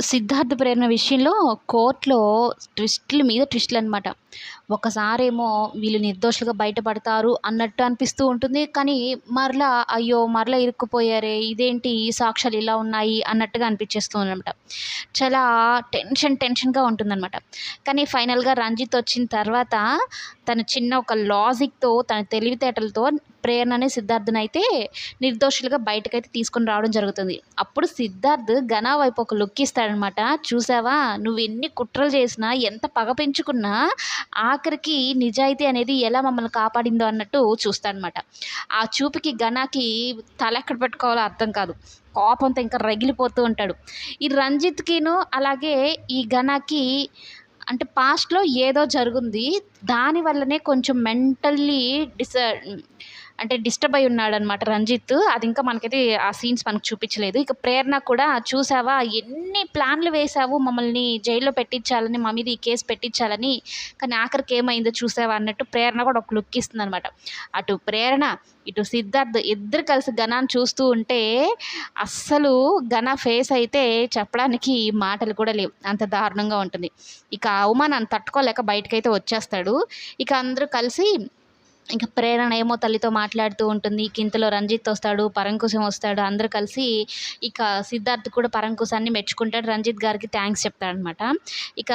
సిద్ధార్థ ప్రేరణ విషయంలో కోర్టులో ట్విస్టుల మీద ట్విస్టులు అనమాట ఒకసారేమో వీళ్ళు నిర్దోషులుగా బయటపడతారు అన్నట్టు అనిపిస్తూ ఉంటుంది. కానీ మరలా అయ్యో మరలా ఇరుక్కుపోయారే ఇదేంటి సాక్ష్యాలు ఇలా ఉన్నాయి అన్నట్టుగా అనిపించేస్తుంది అనమాట చాలా టెన్షన్ టెన్షన్గా ఉంటుందన్నమాట. కానీ ఫైనల్గా రంజిత్ వచ్చిన తర్వాత తన చిన్న ఒక లాజిక్తో తన తెలివితేటలతో ప్రేరణని సిద్ధార్థని అయితే నిర్దోషులుగా బయటకైతే తీసుకొని రావడం జరుగుతుంది. అప్పుడు సిద్ధార్థ్ ఘనా వైపు ఒక లుక్ ఇస్తాడనమాట. చూసావా? నువ్వు ఎన్ని కుట్రలు చేసినా ఎంత పగ పెంచుకున్నా ఆఖరికి నిజాయితీ అనేది ఎలా మమ్మల్ని కాపాడిందో అన్నట్టు చూస్తాడనమాట. ఆ చూపుకి ఘనాకి తల ఎక్కడ పెట్టుకోవాలో అర్థం కాదు. కోపంతో ఇంకా రగిలిపోతూ ఉంటాడు. ఈ రంజిత్కిను అలాగే ఈ ఘనాకి అంటే పాస్ట్లో ఏదో జరుగుంది. దానివల్లనే కొంచెం మెంటల్లీ డిస అంటే డిస్టర్బ్ అయి ఉన్నాడనమాట రంజిత్. అది ఇంకా మనకైతే ఆ సీన్స్ మనకు చూపించలేదు. ఇక ప్రేరణ కూడా చూసావా? ఎన్ని ప్లాన్లు వేసావు మమ్మల్ని జైల్లో పెట్టించాలని మా మీద ఈ కేసు పెట్టించాలని? కానీ ఆఖరికి ఏమైందో చూసావా అన్నట్టు ప్రేరణ కూడా ఒక లుక్ ఇస్తుంది అనమాట అటు ప్రేరణ ఇటు సిద్ధార్థ్ ఇద్దరు కలిసి ఘనాన్ని చూస్తూ ఉంటే అస్సలు ఘన ఫేస్ అయితే చెప్పడానికి మాటలు కూడా లేవు. అంత దారుణంగా ఉంటుంది. ఇక అవమానాన్ని తట్టుకోలేక బయటకైతే వచ్చేస్తాడు. ఇక అందరూ కలిసి ఇంకా ప్రేరణ ఏమో తల్లితో మాట్లాడుతూ ఉంటుంది. ఇంతలో రంజిత్ వస్తాడు పరంకుశం వస్తాడు. అందరూ కలిసి ఇక సిద్ధార్థ్ కూడా పరంకుశాన్ని మెచ్చుకుంటాడు. రంజిత్ గారికి థ్యాంక్స్ చెప్తాడనమాట ఇక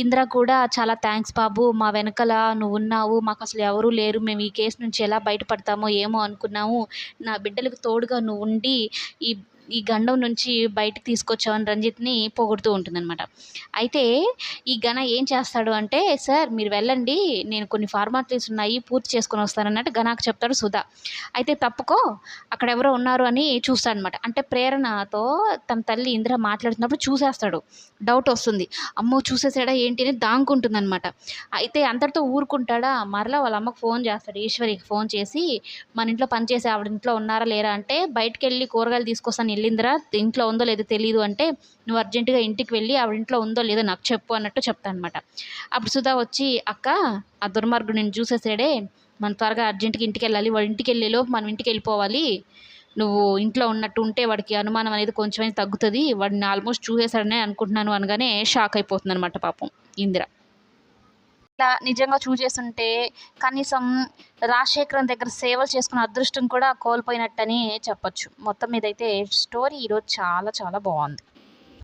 ఇంద్ర కూడా చాలా థ్యాంక్స్ బాబు. మా వెనకల నువ్వు ఉన్నావు. మాకు అసలు ఎవరూ లేరు. మేము ఈ కేసు నుంచి ఎలా బయటపడతామో ఏమో అనుకున్నాము. నా బిడ్డలకు తోడుగా నువ్వు ఉండి ఈ ఈ గండం నుంచి బయటకు తీసుకొచ్చావని రంజిత్ని పొగుడుతూ ఉంటుందన్నమాట. అయితే ఈ గణ ఏం చేస్తాడు అంటే సార్ మీరు వెళ్ళండి నేను కొన్ని ఫార్మాలిటీస్ ఉన్నాయి పూర్తి చేసుకొని వస్తానన్నట్టు గణాకు చెప్తాడు సుధా. అయితే తప్పుకో అక్కడ ఎవరో ఉన్నారు అని చూస్తాడనమాట అంటే ప్రేరణతో తన తల్లి ఇంద్ర మాట్లాడుతున్నప్పుడు చూసేస్తాడు. డౌట్ వస్తుంది. అమ్మో చూసేసాడా ఏంటి అని దాంకుంటుందన్నమాట. అయితే అంతటితో ఊరుకుంటాడా మరలా వాళ్ళ అమ్మకు ఫోన్ చేస్తాడు ఈశ్వరికి ఫోన్ చేసి మన ఇంట్లో పనిచేసే ఆవిడ ఇంట్లో ఉన్నారా లేరా అంటే బయటకు వెళ్ళి కూరగాయలు తీసుకొస్తాను వెళ్ళిందిరా? ఇంట్లో ఉందో లేదో తెలియదు అంటే నువ్వు అర్జెంటుగా ఇంటికి వెళ్ళి ఆవిడ ఇంట్లో ఉందో లేదో నాకు చెప్పు అన్నట్టు చెప్తాను అనమాట అప్పుడు సుధా వచ్చి అక్క ఆ దుర్మార్గుడు నేను చూసేసాడే. మనం త్వరగా అర్జెంటుగా ఇంటికి వెళ్ళాలి. వాడి ఇంటికి వెళ్ళేలోపు మనం ఇంటికి వెళ్ళిపోవాలి. నువ్వు ఇంట్లో ఉన్నట్టు ఉంటే వాడికి అనుమానం అనేది కొంచెమైనా తగ్గుతుంది. వాడిని ఆల్మోస్ట్ చూసేసాడనే అనుకుంటున్నాను అనగానే షాక్ అయిపోతుంది అనమాట పాపం ఇందిరా. ఇట్లా నిజంగా చూసేస్తుంటే కనీసం రాజశేఖరన్ దగ్గర సేవలు చేసుకున్న అదృష్టం కూడా కోల్పోయినట్టని చెప్పొచ్చు. మొత్తం మీద అయితే స్టోరీ ఈరోజు చాలా చాలా బాగుంది.